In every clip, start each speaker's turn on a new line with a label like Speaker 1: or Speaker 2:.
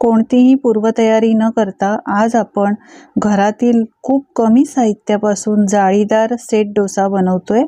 Speaker 1: कोणतीही पूर्वतयारी न करता आज आपण घरातील खूप कमी साहित्यापासून जाळीदार सेट डोसा बनवतोय.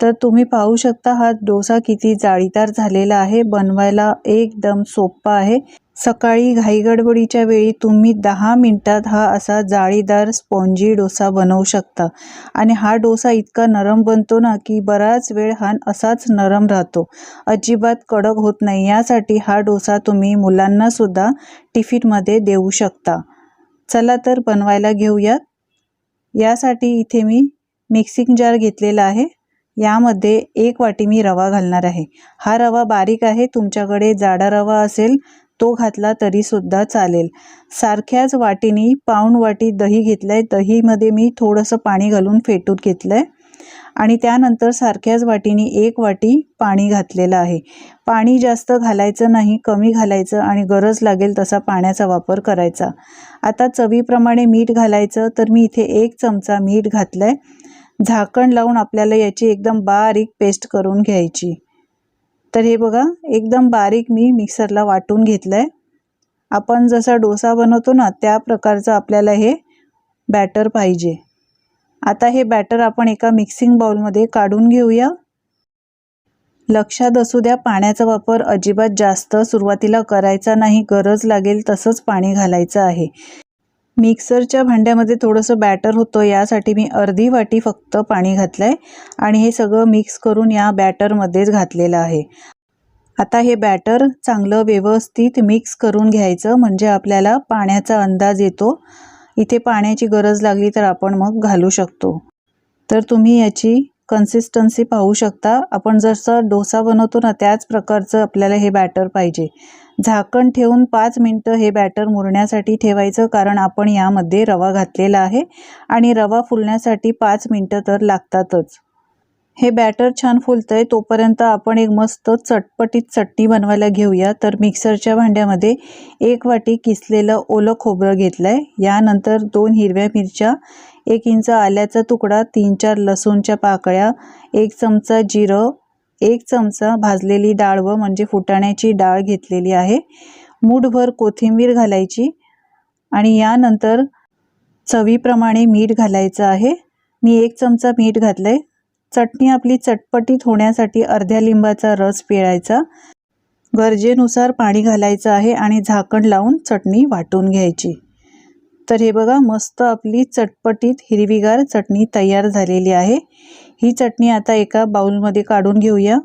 Speaker 1: तर तुम्ही पाहू शकता हा डोसा किती जाळीदार झालेला आहे बनवायला एकदम सोपा आहे. सकाळी घाईगडबडीच्या वेळी तुम्ही दहा मिनिटात हा असा जाळीदार स्पॉन्जी डोसा बनवू शकता. आणि हा डोसा इतका नरम बनतो ना की बराच वेळ हा असाच नरम राहतो. अजिबात कडक होत नाही. यासाठी हा डोसा तुम्ही मुलांना सुद्धा टिफिनमध्ये देऊ शकता. चला तर बनवायला घेऊयात. यासाठी इथे मी मिक्सिंग जार घेतलेला आहे. यामध्ये एक वाटी मी रवा घालणार आहे. हा रवा बारीक आहे. तुमच्याकडे जाडा रवा असेल तो घातला तरी सुद्धा चालेल. सारख्याच वाटीनी पाऊण वाटी दही घेतलं आहे दहीमध्ये मी थोडंसं पाणी घालून फेटून घेतलं आहे आणि त्यानंतर सारख्याच वाटीने एक वाटी पाणी घातलेलं आहे. पाणी जास्त घालायचं नाही कमी घालायचं आणि गरज लागेल तसा पाण्याचा वापर करायचा. आता चवीप्रमाणे मीठ घालायचं तर मी इथे एक चमचा मीठ घातलं आहे झाकण लावून आपल्याला याची एकदम बारीक पेस्ट करून घ्यायची. तर हे बघा एकदम बारीक मी मिक्सरला वाटून घेतलं आहे आपण जसा डोसा बनवतो ना त्या प्रकारचं आपल्याला हे बॅटर पाहिजे. आता हे बॅटर आपण एका मिक्सिंग बाउलमध्ये काढून घेऊया. लक्षात असू द्या पाण्याचा वापर अजिबात जास्त सुरुवातीला करायचा नाही गरज लागेल तसंच पाणी घालायचं आहे. मिक्सरच्या भांड्यामध्ये थोडंसं बॅटर होतं यासाठी मी अर्धी वाटी फक्त पाणी घातलं आहे आणि हे सगळं मिक्स करून या बॅटरमध्येच घातलेलं आहे. आता हे बॅटर चांगलं व्यवस्थित मिक्स करून घ्यायचं म्हणजे आपल्याला पाण्याचा अंदाज येतो. इथे पाण्याची गरज लागली तर आपण मग घालू शकतो. तर तुम्ही याची कन्सिस्टन्सी पाहू शकता. आपण जसं डोसा बनवतो ना त्याच प्रकारचं आपल्याला हे बॅटर पाहिजे. झाकण ठेवून पाच मिनटं हे बॅटर मुरण्यासाठी ठेवायचं कारण आपण यामध्ये रवा घातलेला आहे आणि रवा फुलण्यासाठी पाच मिनटं तर लागतातच. हे बॅटर छान फुलतं आहे तोपर्यंत आपण एक मस्त चटपटीत चटणी बनवायला घेऊया. तर मिक्सरच्या भांड्यामध्ये एक वाटी किसलेलं ओलं खोबरं घेतलं आहे यानंतर दोन हिरव्या मिरच्या एक इंच आल्याचा तुकडा तीन चार लसूणच्या पाकळ्या एक चमचा जिरं एक चमचा भाजलेली डाळ व म्हणजे फुटाण्याची डाळ घेतलेली आहे. मूठभर कोथिंबीर घालायची आणि यानंतर चवीप्रमाणे मीठ घालायचं आहे. मी एक चमचा मीठ घातलं आहे चटणी आपली चटपटीत होण्यासाठी अर्ध्या लिंबाचा रस पिळायचा. गरजेनुसार पाणी घालायचं आहे आणि झाकण लावून चटणी वाटून घ्यायची. तर हे बघा मस्त आपली चटपटीत हिरवीगार चटणी तयार झालेली आहे. ही चटणी आता एका बाऊलमध्ये काढून घेऊया.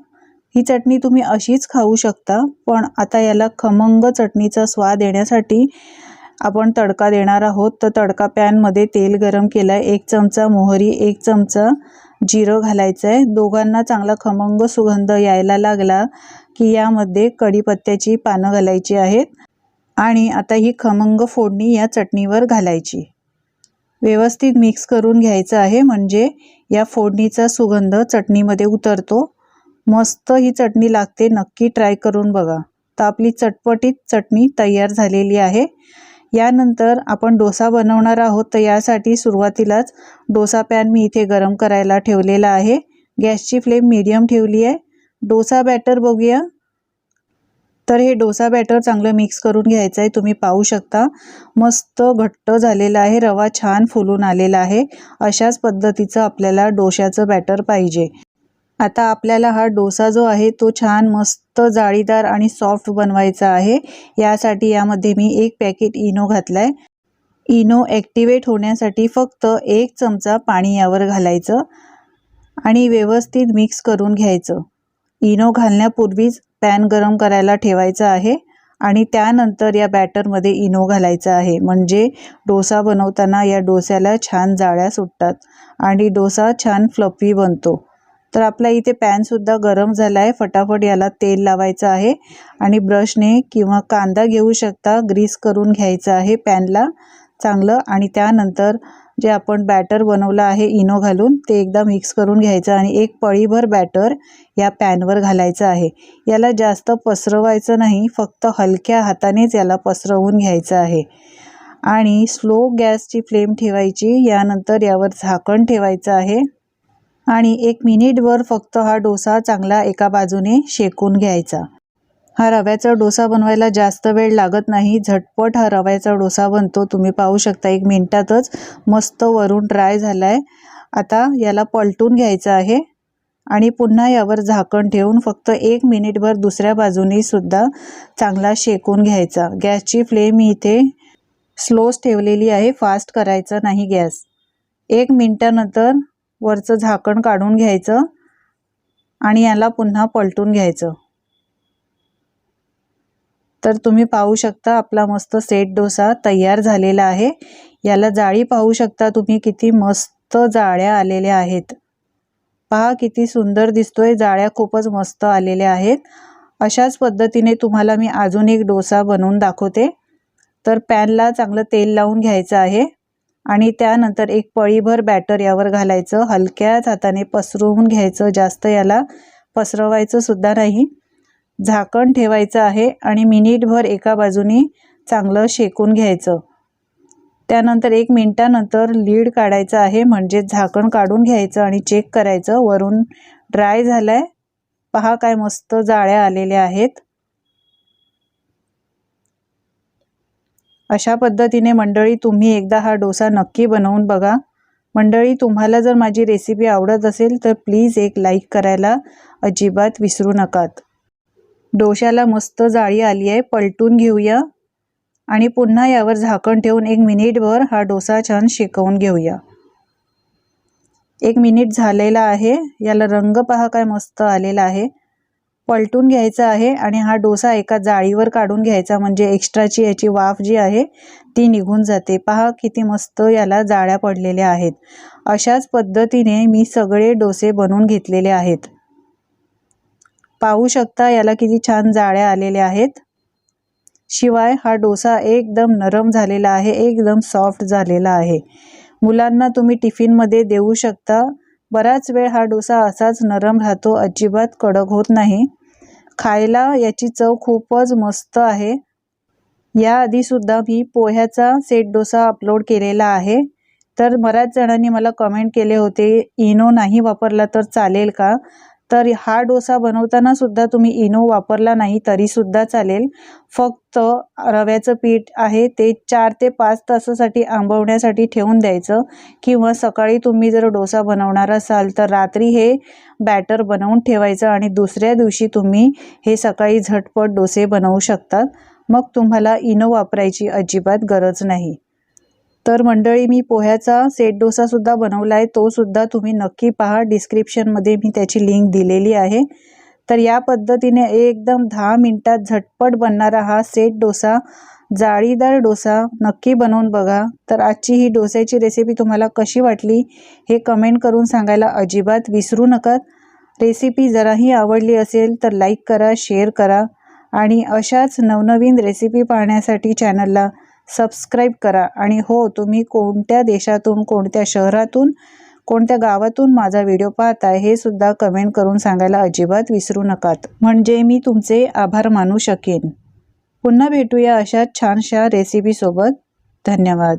Speaker 1: ही चटणी तुम्ही अशीच खाऊ शकता पण आता याला खमंग चटणीचा स्वाद येण्यासाठी आपण तडका देणार आहोत. तर तडका पॅनमध्ये तेल गरम केलं आहे एक चमचा मोहरी एक चमचा जिरं घालायचं आहे दोघांना चांगला खमंग सुगंध यायला लागला की यामध्ये कढीपत्त्याची पानं घालायची आहेत आणि आता ही खमंग फोडणी या चटणीवर घालायची. व्यवस्थित मिक्स करून घ्यायचं आहे म्हणजे या फोडणीचा सुगंध चटणीमध्ये उतरतो. मस्त ही चटणी लागते नक्की ट्राय करून बघा. तर आपली चटपटीत चटणी तयार झालेली आहे. यानंतर आपण डोसा बनवणार आहोत तर यासाठी सुरुवातीलाच डोसा पॅन मी इथे गरम करायला ठेवलेला आहे. गॅसची फ्लेम मीडियम ठेवली आहे. डोसा बॅटर बघूया. तर हे डोसा बॅटर चांगलं मिक्स करून घ्यायचं आहे तुम्ही पाहू शकता. मस्त घट्ट झालेलं आहे. रवा छान फुलून आलेला आहे. अशाच पद्धतीचं आपल्याला डोशाचं बॅटर पाहिजे. आता आपल्याला हा डोसा जो आहे तो छान मस्त जाळीदार आणि सॉफ्ट बनवायचा आहे. यासाठी यामध्ये मी एक पॅकेट इनो घातला आहे इनो ॲक्टिवेट होण्यासाठी फक्त एक चमचा पाणी यावर घालायचं आणि व्यवस्थित मिक्स करून घ्यायचं. इनो घालण्यापूर्वीच पॅन गरम करायला ठेवायचा आहे आणि त्यानंतर या बॅटरमध्ये इनो घालायचा आहे. म्हणजे डोसा बनवताना या डोस्याला छान जाळ्या सुटतात आणि डोसा छान फ्लफी बनतो. तर आपला इथे पॅनसुद्धा गरम झाला आहे फटाफट याला तेल लावायचं आहे. आणि ब्रशने किंवा कांदा घेऊ शकता. ग्रीस करून घ्यायचं आहे पॅनला चांगलं. आणि त्यानंतर जे आपण बॅटर बनवलं आहे इनो घालून ते एकदा मिक्स करून घ्यायचं आणि एक पळीभर बॅटर या पॅनवर घालायचं आहे. याला जास्त पसरवायचं नाही. फक्त हलक्या हातानेच याला पसरवून घ्यायचं आहे. आणि स्लो गॅसची फ्लेम ठेवायची. यानंतर यावर झाकण ठेवायचं आहे. आणि एक मिनिटभर फक्त हा डोसा चांगला एका बाजूने शेकून घ्यायचा. हा रव्याचा डोसा बनवायला जास्त वेळ लागत नाही. झटपट हा रव्याचा डोसा बनतो. तुम्ही पाहू शकता एक मिनटातच मस्त वरून ड्राय झाला आहे आता याला पलटून घ्यायचं आहे आणि पुन्हा यावर झाकण ठेवून फक्त एक मिनिटभर दुसऱ्या बाजूने सुद्धा चांगला शेकून घ्यायचा. गॅसची फ्लेम इथे स्लोच ठेवलेली आहे. फास्ट करायचं नाही गॅस. एक मिनटानंतर वरचं झाकण काढून घ्यायचं आणि याला पुन्हा पलटून घ्यायचं. तर तुम्ही पाहू शकता आपला मस्त सेट डोसा तयार झालेला आहे. याला जाळी पाहू शकता तुम्ही किती मस्त जाळ्या आलेल्या आहेत. पहा किती सुंदर दिसतोय जाळ्या खूपच मस्त आलेल्या आहेत. अशाच पद्धतीने तुम्हाला मी अजून एक डोसा बनवून दाखवते. तर पॅनला चांगलं तेल लावून घ्यायचं आहे. आणि त्यानंतर एक पळीभर बॅटर यावर घालायचं. हलक्याच हाताने पसरवून घ्यायचं. जास्त याला पसरवायचं सुद्धा नाही. झाकण ठेवायचं आहे आणि मिनिटभर एका बाजूनी चांगलं शेकून घ्यायचं. त्यानंतर एक मिनटानंतर लीड काढायचं आहे. म्हणजे झाकण काढून घ्यायचं आणि चेक करायचं. वरून ड्राय झालं आहे पहा काय मस्त जाळ्या आलेल्या आहेत. अशा पद्धतीने मंडळी तुम्ही एकदा हा डोसा नक्की बनवून बघा. मंडळी तुम्हाला जर माझी रेसिपी आवडत असेल तर प्लीज एक लाईक करायला अजिबात विसरू नकात. डोशाला मस्त जाळी आली आहे पलटून घेऊया. आणि पुन्हा यावर झाकण ठेवून एक मिनिटभर हा डोसा छान शेकवून घेऊया. एक मिनिट झालेला आहे याला रंग पहा काय मस्त आलेला आहे. पलटून घ्यायचा आहे आणि हा डोसा एका जाळीवर काढून घ्यायचा म्हणजे एक्स्ट्राची याची वाफ जी आहे ती निघून जाते. पहा किती मस्त याला जाळ्या पडलेल्या आहेत. अशाच पद्धतीने मी सगळे डोसे बनवून घेतलेले आहेत. पाहू शकता याला किती छान जाळ्या आलेल्या आहेत. शिवाय हा डोसा एकदम नरम झालेला आहे एकदम सॉफ्ट झालेला आहे. मुलांना तुम्ही टिफिनमध्ये देऊ शकता. बराच वेळ हा डोसा असाच नरम राहतो अजिबात कडक होत नाही. खायला याची चव खूपच मस्त आहे. याआधीसुद्धा मी पोह्याचा सेट डोसा अपलोड केलेला आहे. तर बऱ्याच जणांनी मला कमेंट केले होते इनो नाही वापरला तर चालेल का? तर हा डोसा बनवताना सुद्धा तुम्ही इनो वापरला नाही तरीसुद्धा चालेल. फक्त रव्याचं पीठ आहे ते चार ते पाच तासासाठी आंबवण्यासाठी ठेवून द्यायचं. किंवा सकाळी तुम्ही जर डोसा बनवणार असाल तर रात्री हे बॅटर बनवून ठेवायचं आणि दुसऱ्या दिवशी तुम्ही हे सकाळी झटपट डोसे बनवू शकतात. मग तुम्हाला इनो वापरायची अजिबात गरज नाही. तर मंडळी मी पोह्याचा सेट डोसासुद्धा बनवला आहे तोसुद्धा तुम्ही नक्की पहा. डिस्क्रिप्शनमध्ये मी त्याची लिंक दिलेली आहे. तर या पद्धतीने एकदम दहा मिनटात झटपट बनणारा हा सेट डोसा जाळीदार डोसा नक्की बनवून बघा. तर आजची ही डोस्याची रेसिपी तुम्हाला कशी वाटली हे कमेंट करून सांगायला अजिबात विसरू नका. रेसिपी जराही आवडली असेल तर लाईक करा शेअर करा. आणि अशाच नवनवीन रेसिपी पाहण्यासाठी चॅनलला सबस्क्राईब करा. आणि हो तुम्ही कोणत्या देशातून कोणत्या शहरातून कोणत्या गावातून माझा व्हिडिओ पाहताय हे सुद्धा कमेंट करून सांगायला अजिबात विसरू नकात. म्हणजे मी तुमचे आभार मानू शकेन. पुन्हा भेटूया अशा छानशा रेसिपीसोबत धन्यवाद.